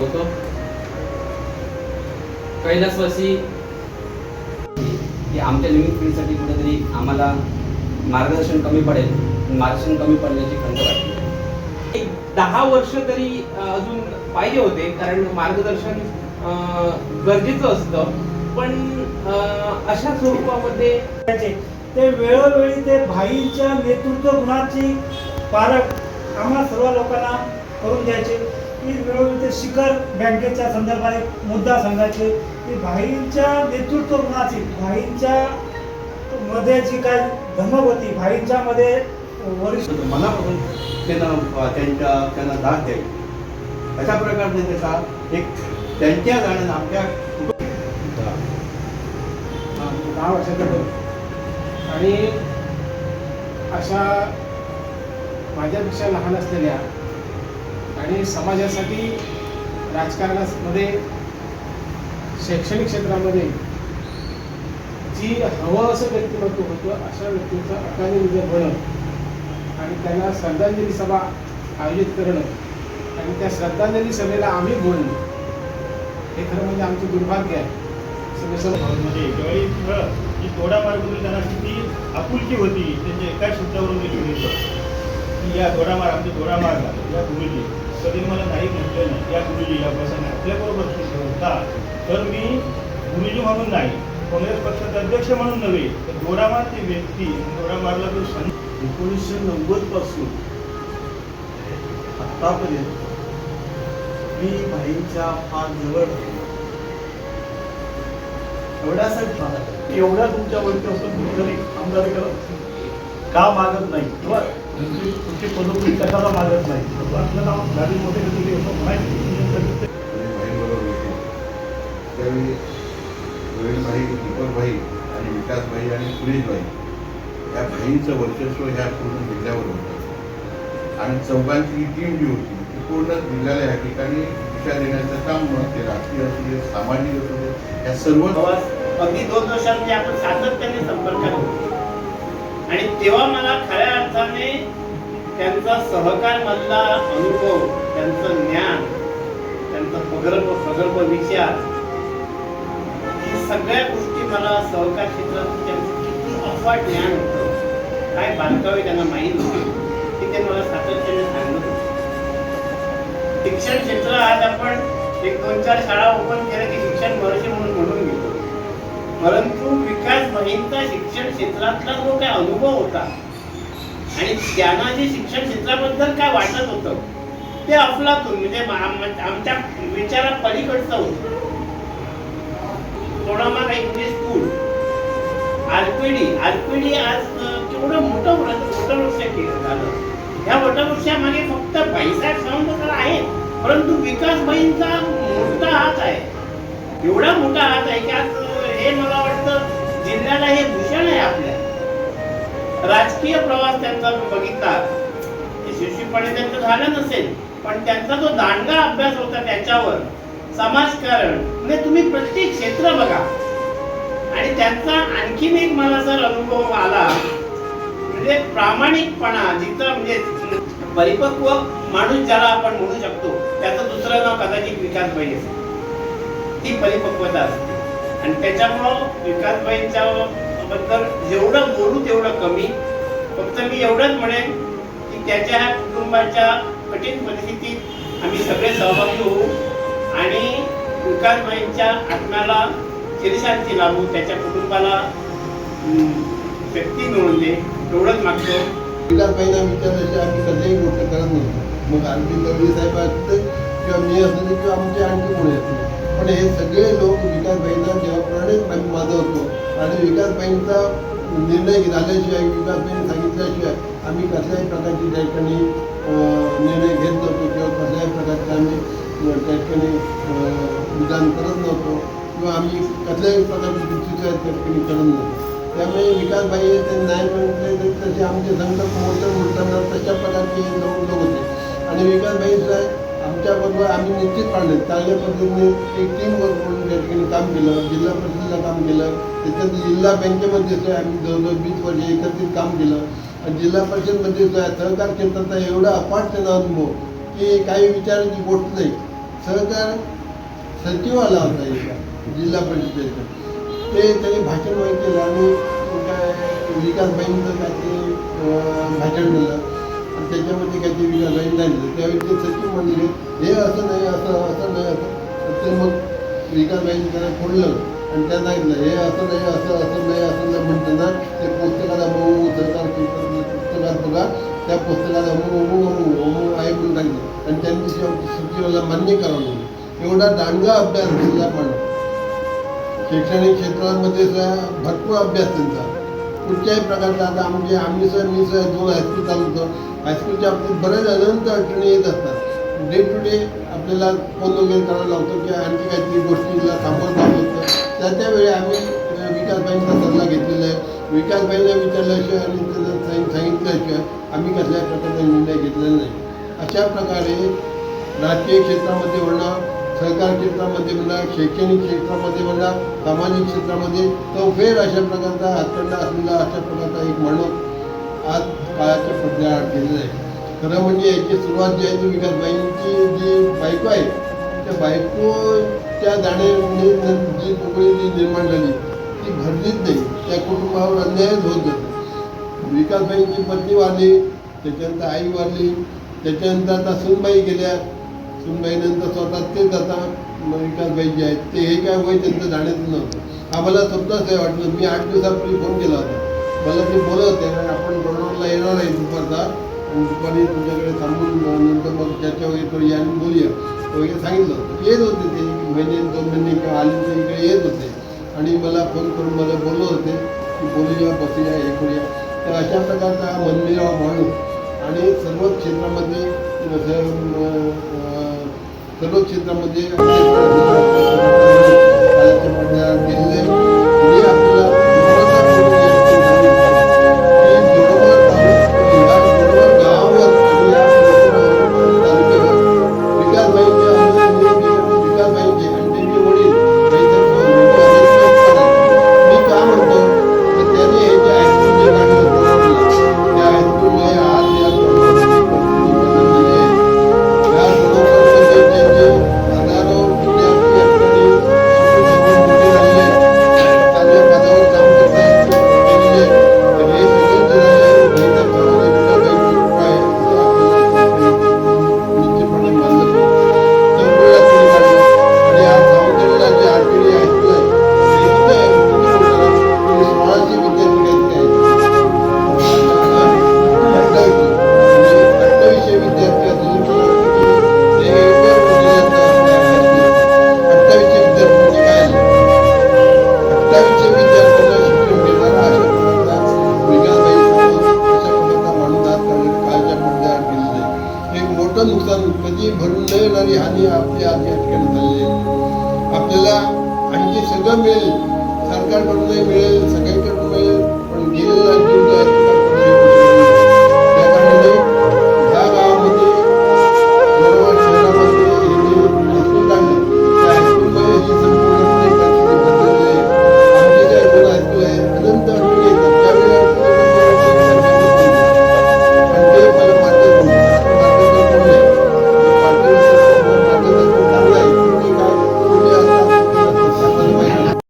होतो कैलासवासी की आमच्या नवीन पिढीसाठी कुठेतरी आम्हाला मार्गदर्शन कमी पडेल. मार्गदर्शन कमी पडण्याची खंत वाटते. एक दहा वर्ष तरी अजून पाहिजे होते कारण मार्गदर्शन गरजेचं असतं. पण अशा स्वरूपामध्ये ते वेळोवेळी ते भाईच्या नेतृत्व गुणाची पारख आम्हा सर्व लोकांना करून द्यायचे. की वेळोवेळी ते शिखर बँकेच्या संदर्भात एक मुद्दा सांगायचे. की भाईंच्या नेतृत्व गुणाची भाईंच्या मध्ये जी काय धमक होती भाईंच्या मध्ये वरिष्ठ मनापासून त्यांना त्यांच्या त्यांना दाद द्यावी. अशा प्रकारचे त्याचा एक त्यांच्या गाण्यानं आमच्या दहा वर्षाचा होतो आणि अशा माझ्यापेक्षा लहान असलेल्या आणि समाजासाठी राजकारणामध्ये शैक्षणिक क्षेत्रामध्ये जी हवं असं व्यक्तिमत्व होतं अशा व्यक्तीचं अकाली निधन होणं आणि त्यांना श्रद्धांजली सभा आयोजित करणं आणि त्या श्रद्धांजली सभेला आम्ही बोलणं हे खरं म्हणजे आमचं दुर्भाग्य आहे. सभेसमोर ज्यावेळी कळलं की त्यांना किती आपुलकी होती त्यांच्या एका शब्दावरून मी लिहिलं की या दोडामार आमच्या दोडामार या गुरुजी कधी मला नाही म्हटलं नाही या गुरुजी या बसाने आपल्याबरोबर सुद्धा होता तर मी गुरुजी म्हणून नाही काँग्रेस पक्षाचे अध्यक्ष म्हणून नव्हे तर दोडामार ती व्यक्ती दोडामारला तो सन एकोणीसशे नव्वदपासून आतापर्यंत मी भाईंच्या फार जवळ एवढ्यासाठी एवढ्या तुमच्या वरती असून कुठेतरी आमदार करत का मागत नाही? बरं. तुमची तुमची पदोपदी कशाला मागत नाही? आपल्याला कधी असं त्यावेळी भाई आणि विकास भाई आणि सुरेश भाई या भाईंचं वर्चस्व ह्या पूर्ण जिल्ह्यावर होतं. आणि चौघांची टीम जी होती ती पूर्ण जिल्ह्याला या ठिकाणी दिशा देण्याचं काम ते राजकीय असू दे सामाजिक असू दे या सर्व अगदी दोन वर्षांमध्ये आपण सातत्याने संपर्कात होतो आणि तेव्हा मला खऱ्या अर्थाने त्यांचा सहकार मधला अनुभव त्यांचं ज्ञान त्यांचा प्रगल्भ प्रगल्भ विचार सगळ्या गोष्टी मला सहकार क्षेत्रात त्यांचं किती अफाट ज्ञान होतं काय बांधकावे त्यांना माहीत होते ते ते मला सातत्याने सांगत होते. शिक्षण क्षेत्र आज आपण एक दोन चार शाळा ओपन केल्या की शिक्षण वर्ष म्हणून म्हणून गेलो. परंतु विकास भाईंचा शिक्षण क्षेत्रातला जो काय अनुभव होता आणि त्यांना जे शिक्षण क्षेत्राबद्दल काय वाटत होतं ते अफलातून म्हणजे आमच्या विचारा पलीकडचं होतं. थोडामाग इंग्लिश स्कूल आरपीडी आरपीडी आज केवढं मोठं वटवृक्ष केलं झालं. ह्या वटवृक्षामागे फक्त भाईसाहेब सावंतकर आहेत परंतु विकास भाईंचा मोठा हात आहे. एवढा मोठा हात आहे की आज हे मला वाटतं जिल्ह्याला हे भूषण आहे आपल्या. राजकीय प्रवास त्यांचा मी बघितला. यशस्वीपणे त्यांचं झालं नसेल पण त्यांचा जो दांडगा अभ्यास होता त्याच्यावर समाजकारण म्हणजे तुम्ही प्रत्येक क्षेत्र बघा. आणि त्यांचा आणखीन एक मला जर अनुभव आला. म्हणजे प्रामाणिकपणा जिथं म्हणजे परिपक्व माणूस ज्याला आपण म्हणू शकतो त्याचं दुसरं नाव कदाचित विकास पाहिजे ती परिपक्वता असते. आणि त्याच्यामुळं विकासबाईंच्या बद्दल जेवढं बोलू तेवढं कमी. फक्त मी एवढंच म्हणेन की त्याच्या ह्या कुटुंबाच्या कठीण परिस्थितीत आम्ही सगळे सहभागी होऊ आणि विकासबाईंच्या आत्म्याला चिरशांती लाभू त्याच्या कुटुंबाला शक्ती मिळून दे एवढंच मागतो. विकासबाईंना महिना आम्ही कसल्याही गोष्ट करत नव्हतो मग आणखी गवळी साहेब असते किंवा मी असले किंवा आमचे आणखी कोणी असले पण हे सगळे लोक विकास बँकेचा जेव्हाप्रमाणे आम्ही माझं होतो आणि विकास बँकचा निर्णय झाल्याशिवाय विकास बँक सांगितल्याशिवाय आम्ही कसल्याही प्रकारची त्या ठिकाणी निर्णय घेत नव्हतो किंवा कसल्याही प्रकारचे आम्ही त्या ठिकाणी विधान करत नव्हतो किंवा आम्ही कसल्याही प्रकारची चुकीच्या त्या ठिकाणी करत नव्हतो. त्यामुळे विकासबाई ते न्याय म्हटले तरी तसे आमचे संकल्प मोठं मोठताना तशा प्रकारचे लोक होते. आणि विकासबाई सुद्धा आमच्याबरोबर आम्ही निश्चित पाडले चांगल्या पद्धतीने एक टीम वर्क म्हणून त्या ठिकाणी काम केलं जिल्हा परिषदेला काम केलं त्याच्यात जिल्हा बँकेमध्ये सुद्धा आम्ही जवळजवळ वीस वर्ष एकत्रित काम केलं. आणि जिल्हा परिषदमध्ये सुद्धा सहकार क्षेत्राचा एवढा अपाट त्यांना अनुभव की काही विचारांची गोष्ट नाही. सहकार सचिव आला होता एका. जिल्हा परिषदेचा. ते त्यांनी भाषण वगैरे केलं आणि काय विकासबाईंचं काय ते भाषण दिलं आणि त्याच्यामध्ये काहीतरी विकासबाईंनी सांगितलं त्यावेळी ते सचिव म्हणले हे असं नाही असं असं नाही असं. ते मग विकासबाईंनी त्याला फोडलं आणि त्या सांगितलं हे असं नाही असं असं नाही असं नाही. म्हणताना ते पुस्तकाला अमुक सरकार पुस्तकात बघा त्या पुस्तकाला अमुक अमुक अमुक अमुक आहे म्हणून सांगितलं. आणि त्यांनी शेवटी सचिवाला मान्य करावं एवढा दांडगा अभ्यास दिला पण. शैक्षणिक क्षेत्रामध्ये भरपूर अभ्यास त्यांचा. कुठच्याही प्रकारचा आता आमचे आम्ही सर मी सर दोन हायस्कूल चालवतो हायस्कूलच्या बाबतीत बऱ्याच अनंत अडचणी येत असतात. डे टू डे आपल्याला फोन वगैरे करायला लावतो की आणखी काहीतरी गोष्टीला थांबवत जावं त्या त्यावेळी आम्ही विकासबाईंचा सल्ला घेतलेला आहे. विकासबाईंना विचारल्याशिवाय आणि त्यांना सांगितल्याशिवाय आम्ही कसल्याही प्रकारचा निर्णय घेतलेला नाही. अशा प्रकारे राजकीय क्षेत्रामध्ये होणं सहकार क्षेत्रामध्ये म्हणा शैक्षणिक क्षेत्रामध्ये म्हणा सामाजिक क्षेत्रामध्ये चौफेर अशा प्रकारचा हातखंडा असलेला अशा प्रकारचा एक माणूस आज काळाच्या पडद्याआड केलेला आहे. खरं म्हणजे याची सुरुवात जी आहे ती विकासबाईंची जी बायको आहे त्या बायकोच्या जाणे जी तुकडी जी निर्माण झाली ती भरलीच नाही. त्या कुटुंबावर अन्यायच होत जातो. विकासबाईंची पत्नी वारली त्याच्यानंतर आई वारली त्याच्यानंतर आता सुनबाई गेल्या सुनबाईनंतर स्वतः तेच आता म- विकासबाई जे आहेत. ते हे काय वय त्यांचं जाण्याचं नव्हतं. आम्हाला स्वतःच हे वाटलं. मी आठ दिवसापूर्वी फोन केला होता. मला ते बोलत होते आपण बरोबरला येणार आहे दुपारचा. आणि दुपारी तुझ्याकडे थांबून नंतर मग चर्चा वगैरे करूया आणि बोलूया. वगैरे सांगितलं होतं. येत होते ते. महिने दोन महिने किंवा आले तर इकडे येत होते. आणि मला फोन करून मला बोलत होते की बोलूया बसूया हे करूया. तर अशा प्रकारचा हा मनमिराव माणूस आणि सर्व क्षेत्रामध्ये जसं, सर्व क्षेत्रामध्ये ठिकाणी झालेली आपल्याला आणखी सगळं मिळेल. सरकारकडूनही मिळेल सगळ्यांकडून मिळेल. पण गेलेला जीव